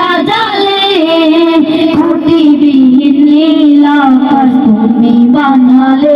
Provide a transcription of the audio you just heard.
সাজালে খুঁটিবিহীন নীল আকাশ তুমি বানালে।